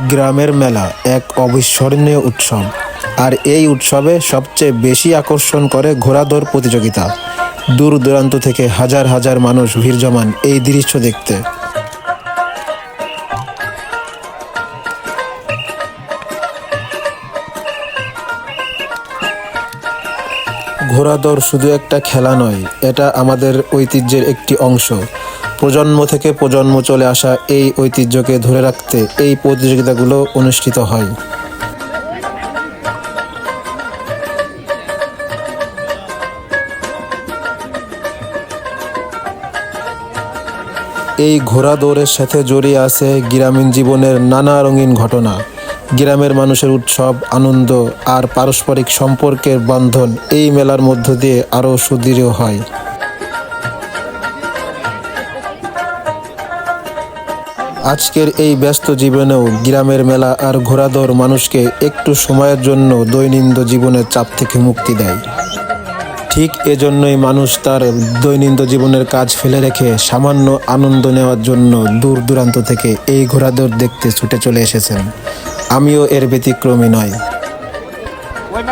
গ্রামের মেলা এক অবিস্মরণীয় উৎসব। আর এই উৎসবে সবচেয়ে বেশি আকর্ষণ করে ঘোড়াদৌড় প্রতিযোগিতা। দূর দূরান্ত থেকে হাজার হাজার মানুষ ভিড় জমান এই দৃশ্য দেখতে। ঘোড়াদৌড় শুধু একটা খেলা নয়, এটা আমাদের ঐতিহ্যের একটি অংশ। প্রজন্ম থেকে প্রজন্ম চলে আসা এই ঐতিহ্যকে ধরে রাখতে এই প্রতিযোগিতাগুলো অনুষ্ঠিত হয়। এই ঘোড়া দৌড়ের সাথে জড়িয়ে আছে গ্রামীণ জীবনের নানা রঙিন ঘটনা। গ্রামের মানুষের উৎসব, আনন্দ আর পারস্পরিক সম্পর্কের বন্ধন এই মেলার মধ্য দিয়ে আরও সুদৃঢ় হয়। আজকের এই ব্যস্ত জীবনেও গ্রামের মেলা আর ঘোরাদর মানুষকে একটু সময়ের জন্য দৈনন্দিন জীবনের চাপ থেকে মুক্তি দেয়। ঠিক এজন্যই মানুষ তার দৈনন্দিন জীবনের কাজ ফেলে রেখে সামান্য আনন্দ নেওয়ার জন্য দূর দূরান্ত থেকে এই ঘোরাদর দেখতে ছুটে চলে এসেছেন। আমিও এর ব্যতিক্রমী নয় ওই